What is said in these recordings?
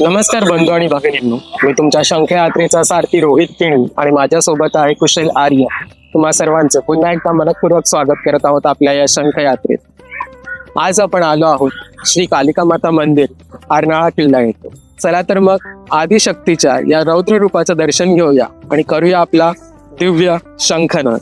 नमस्कार बंधू आणि भगिनींनो. मी तुमच्या शंख यात्रेचा सारथी रोहित किणी आणि माझ्यासोबत आहे कुशल आर्य. तुम्हा सर्वांचं पुन्हा एकदा मनपूर्वक स्वागत करत आहोत आपल्या या शंख यात्रेत. आज आपण आलो आहोत श्री कालिका माता मंदिर अर्नाळा किल्ला येतो चला तर मग आदिशक्तीच्या या रौद्र रूपाचं दर्शन घेऊया आणि करूया आपला दिव्य शंखनाद.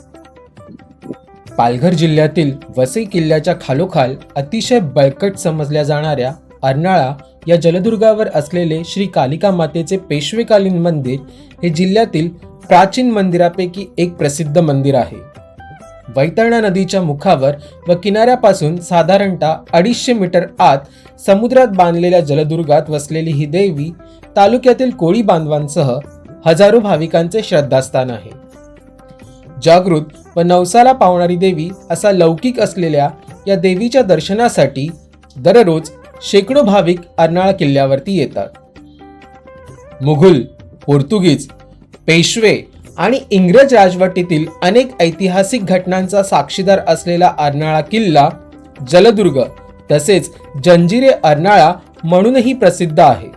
पालघर जिल्ह्यातील वसई किल्ल्याच्या खालोखाल अतिशय बळकट समजल्या जाणाऱ्या अर्नाळा या जलदुर्गावर असलेले श्री कालिका मातेचे पेशवेकालीन मंदिर हे जिल्ह्यातील प्राचीन मंदिरापैकी एक प्रसिद्ध मंदिर आहे. वैतरणा नदीच्या मुखावर व किनाऱ्यापासून साधारणतः अडीचशे मीटर आत समुद्रात बांधलेल्या जलदुर्गात वसलेली ही देवी तालुक्यातील कोळी बांधवांसह हजारो भाविकांचे श्रद्धास्थान आहे. जागृत व नवसाला पावणारी देवी असा लौकिक असलेल्या या देवीच्या दर्शनासाठी दररोज शेकडो भाविक अर्नाळा किल्ल्यावरती येतात. मुघल पोर्तुगीज पेशवे आणि इंग्रज राजवटीतील अनेक ऐतिहासिक घटनांचा साक्षीदार असलेला अर्नाळा किल्ला जलदुर्ग तसेच जंजिरे अर्नाळा म्हणूनही प्रसिद्ध आहे.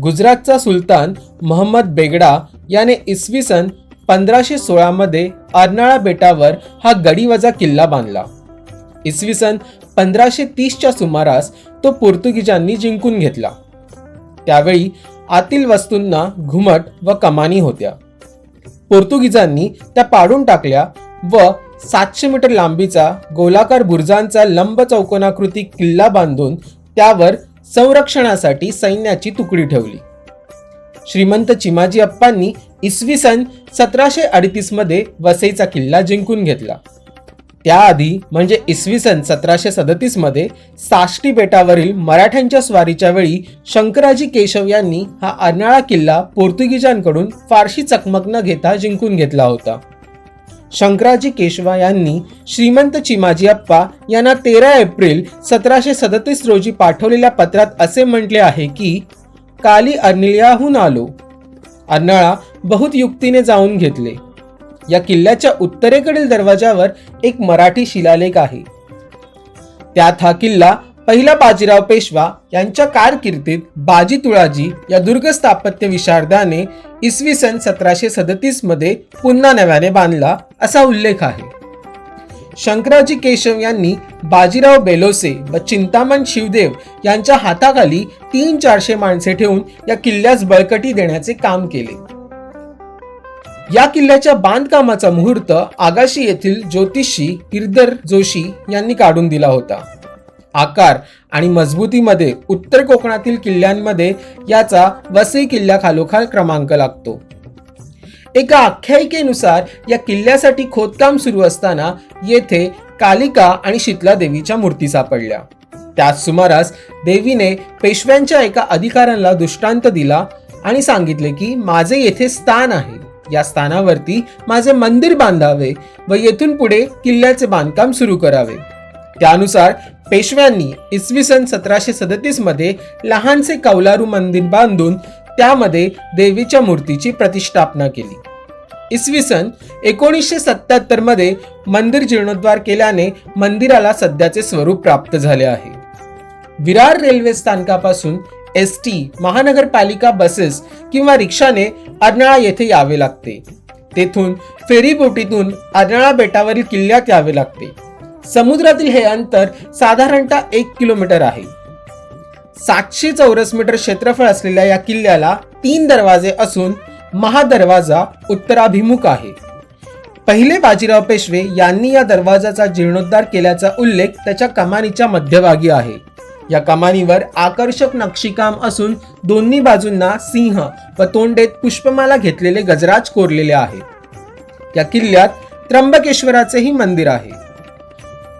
गुजरातचा सुलतान मोहम्मद बेगडा याने इसवी सन पंधराशे सोळामध्ये अर्नाळा बेटावर हा गडीवजा किल्ला बांधला. इसवी सन पंधराशे तीसच्या सुमारास तो पोर्तुगीजांनी जिंकून घेतला. त्यावेळी आतील वस्तूंना घुमट व कमानी होत्या. पोर्तुगीजांनी त्या पाडून टाकल्या व सातशे मीटर लांबीचा गोलाकार बुर्जांचा लंब चौकोनाकृती किल्ला बांधून त्यावर संरक्षणासाठी सैन्याची तुकडी ठेवली. श्रीमंत चिमाजी अप्पांनी इसवी सन सतराशे अडतीसमध्ये वसईचा किल्ला जिंकून घेतला. त्याआधी म्हणजे इसवी सन सतराशे सदतीसमध्ये साष्टी बेटावरील मराठ्यांच्या स्वारीच्या वेळी शंकराजी केशव यांनी हा अर्नाळा किल्ला पोर्तुगीजांकडून फारशी चकमक न घेता जिंकून घेतला होता. शंकराजी केशवा यांनी श्रीमंत चिमाजी अप्पा यांना तेरा एप्रिल सतराशे सदतीस रोजी पाठवलेल्या पत्रात असे म्हटले आहे की काली अर्निळ्याहून आलो. अर्नाळा बहुत युक्तीने जाऊन घेतले. या किल्ल्याच्या उत्तरेकडील दरवाजावर एक मराठी शिलालेख आहे. त्यात हा किल्ला पहिला बाजीराव पेशवा यांच्या कारकिर्दीत बाजी तुळाजी या दुर्ग स्थापत्य विशारदाने इसवी सन सतराशे सदतीसमध्ये पुन्हा नव्याने बांधला असा उल्लेख आहे. शंकराजी केशव यांनी बाजीराव बेलोसे व चिंतामण शिवदेव यांच्या हाताखाली तीन चारशे माणसे ठेवून या किल्ल्यास बळकटी देण्याचे काम केले. या किल्ल्याच्या बांधकामाचा मुहूर्त आगाशी येथील ज्योतिषी किरदर जोशी यांनी काढून दिला होता. आकार आणि मजबूतीमध्ये उत्तर कोकणातील किल्ल्यांमध्ये याचा वसई किल्ल्याखालोखाल क्रमांक लागतो. एका आख्यायिकेनुसार या किल्ल्यासाठी खोदकाम सुरू असताना येथे कालिका आणि शीतला देवीच्या मूर्ती सापडल्या. त्याच सुमारास देवीने पेशव्यांच्या एका अधिकाऱ्यांना दृष्टांत दिला आणि सांगितले की माझे येथे स्थान आहे. या स्थानावरती माझे मंदिर बांधावे व येथून पुढे किल्ल्याचे बांधकाम सुरू करावे. त्यानुसार पेशव्यांनी इसवी सन सतराशे सदतीसमध्ये लहानसे कौलारू मंदिर बांधून त्यामध्ये देवीच्या मूर्तीची प्रतिष्ठापना केली. इसवी सन एकोणीसशे सत्याहत्तरमध्ये मंदिर जीर्णोद्धार केल्याने मंदिराला सध्याचे स्वरूप प्राप्त झाले आहे. विरार रेल्वे स्थानकापासून एस टी महानगरपालिका बसेस किंवा रिक्षाने अर्नाळा येथे यावे लागते. तेथून फेरीबोटीतून अर्नाळा बेटावरील किल्ल्यात यावे लागते. समुद्रातील हे अंतर साधारणतः एक किलोमीटर आहे. सातशे चौरस मीटर क्षेत्रफळ असलेल्या या किल्ल्याला तीन दरवाजे असून महादरवाजा उत्तराभिमुख आहे. पहिले बाजीराव पेशवे यांनी या दरवाजाचा जीर्णोद्धार केल्याचा उल्लेख त्याच्या कमानीच्या मध्यभागी आहे. या कमानीवर आकर्षक नक्षीकाम असून दोन्ही बाजूंना सिंह व तोंडेत पुष्पमाला घेतलेले गजराज कोरलेले आहेत. या किल्ल्यात त्र्यंबकेश्वराचेही मंदिर आहे.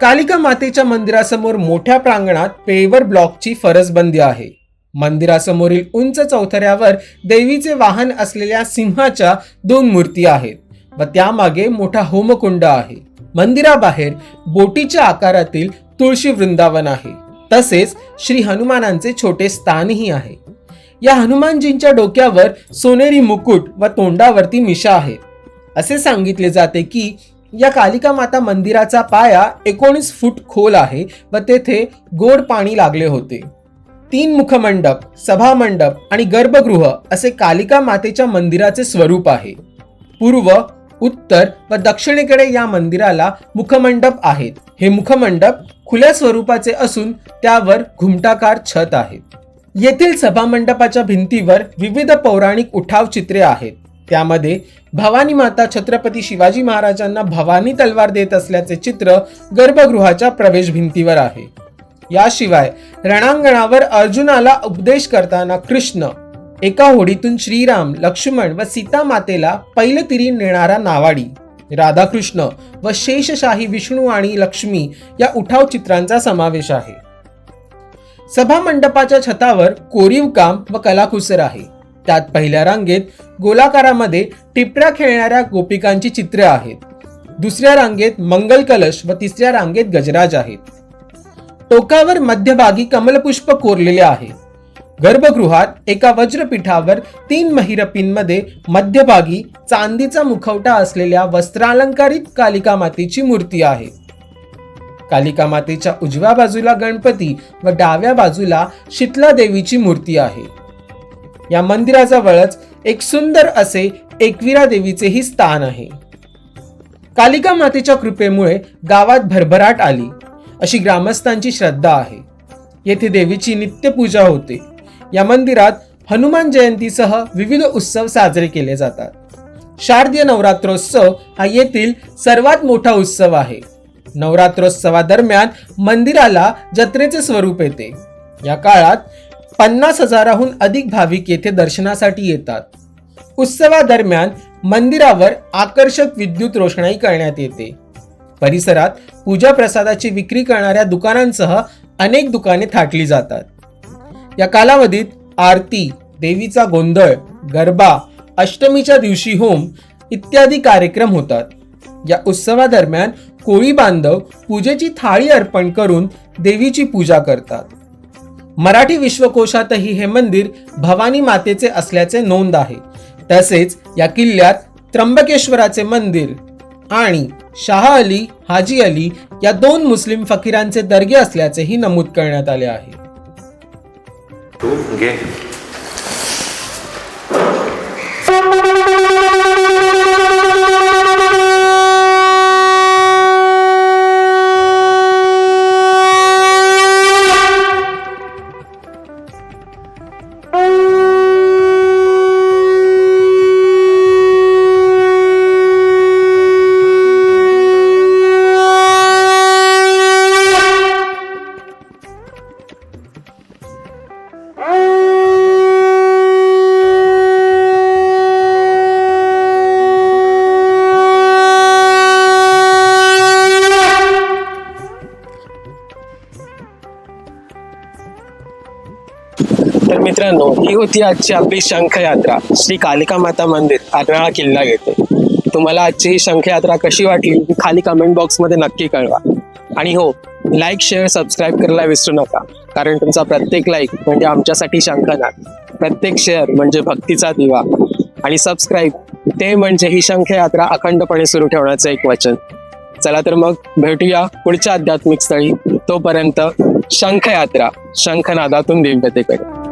कालिका मातेच्या मंदिरासमोर मोठ्या प्रांगणात पेवर ब्लॉकची फरसबंदी आहे. मंदिरासमोरील उंच चौथऱ्यावर देवीचे वाहन असलेल्या सिंहाच्या दोन मूर्ती आहेत व त्यामागे मोठा होमकुंड आहे. मंदिराबाहेर बोटीच्या आकारातील तुळशी वृंदावन आहे. तसेच श्री हनुमानांचे छोटे स्थानही आहे. या हनुमानजींच्या डोक्यावर सोनेरी मुकुट व तोंडावरती मिशा आहे. असे सांगितले जाते की या कालिका माता मंदिराचा पाया एकोणीस फूट खोल आहे व तेथे गोड पाणी लागले होते. तीन मुखमंडप सभामंडप आणि गर्भगृह असे कालिका मातेच्या मंदिराचे स्वरूप आहे. पूर्व उत्तर व दक्षिणेकडे या मंदिराला मुखमंडप आहेत. हे मुखमंडप खुल्या स्वरूपाचे असून त्यावर घुमटाकार छत आहे. येथील सभामंडपाच्या भिंतीवर विविध पौराणिक उठाव चित्रे आहेत. त्यामध्ये भवानी माता छत्रपती शिवाजी महाराजांना भवानी तलवार देत असल्याचे चित्र गर्भगृहाच्या प्रवेश भिंतीवर आहे. याशिवाय रणांगणावर अर्जुनाला उपदेश करताना कृष्ण एका होडीतून श्रीराम लक्ष्मण व सीता मातेला पैल तिरी नेणारा नावाडी राधाकृष्ण व शेषशाही विष्णू आणि लक्ष्मी या उठाव चित्रांचा समावेश आहे. सभा मंडपाच्या छतावर कोरीव काम व कलाकुसर आहे. त्यात पहिल्या रांगेत गोलाकारामध्ये टिपऱ्या खेळणाऱ्या गोपिकांची चित्रे आहेत. दुसऱ्या रांगेत मंगल कलश व तिसऱ्या रांगेत गजराज आहेत. टोकावर मध्यभागी कमलपुष्प कोरलेले आहे. गर्भगृहात एका वज्रपीठावर तीन महिरपींमध्ये मध्यभागी चांदीचा मुखवटा असलेल्या वस्त्रालंकारित कालिका मातेची मूर्ती आहे. कालिका मातेच्या उजव्या बाजूला गणपती व डाव्या बाजूला शीतला देवीची मूर्ती आहे. या मंदिराजवळच एक सुंदर असे एकविरा देवीचेही स्थान आहे. कालिका मातेच्या कृपेमुळे गावात भरभराट आली. अशी ग्रामस्थांची श्रद्धा आहे. येथे देवीची नित्यपूजा होते. या मंदिरात हनुमान जयंतीसह विविध उत्सव साजरे केले जातात. शारदीय नवरात्रोत्सव हा येथील सर्वात मोठा उत्सव आहे. नवरात्रोत्सवादरम्यान मंदिराला जत्रेचे स्वरूप येते. या काळात पन्नास हजाराहून अधिक भाविक येथे दर्शनासाठी येतात. उत्सवादरम्यान मंदिरावर आकर्षक विद्युत रोषणाई करण्यात येते. परिसरात पूजा प्रसादाची विक्री करणाऱ्या दुकानांसह अनेक दुकाने थाटली जातात. या कालावधीत आरती देवीचा गोंधळ गरबा अष्टमीच्या दिवशी होम इत्यादी कार्यक्रम होतात. या उत्सवादरम्यान कोळी बांधव पूजेची थाळी अर्पण करून देवीची पूजा करतात. मराठी विश्वकोशातही हे मंदिर भवानी मातेचे असल्याचे नोंद आहे. तसेच या किल्ल्यात त्र्यंबकेश्वराचे मंदिर आणि शाह अली हाजी अली या दोन मुस्लिम फकीरांचे दर्गे असल्याचेही नमूद करण्यात आले आहे. तू घे मित्रांनो ही होती आजची आपली शंखयात्रा. श्री कालिका माता मंदिर अर्नाळा किल्ला येथे. तुम्हाला आजची ही शंखयात्रा कशी वाटली ही खाली कमेंट बॉक्समध्ये नक्की कळवा. आणि हो लाईक शेअर सबस्क्राईब करायला विसरू नका. कारण तुमचा प्रत्येक लाईक म्हणजे आमच्यासाठी शंखनाद. प्रत्येक शेअर म्हणजे भक्तीचा दिवा. आणि सबस्क्राईब ते म्हणजे ही शंखयात्रा अखंडपणे सुरू ठेवण्याचं एक वचन. चला तर मग भेटूया पुढच्या आध्यात्मिक स्थळी. तोपर्यंत शंखयात्रा शंखनादातून दिव्यतेकडे.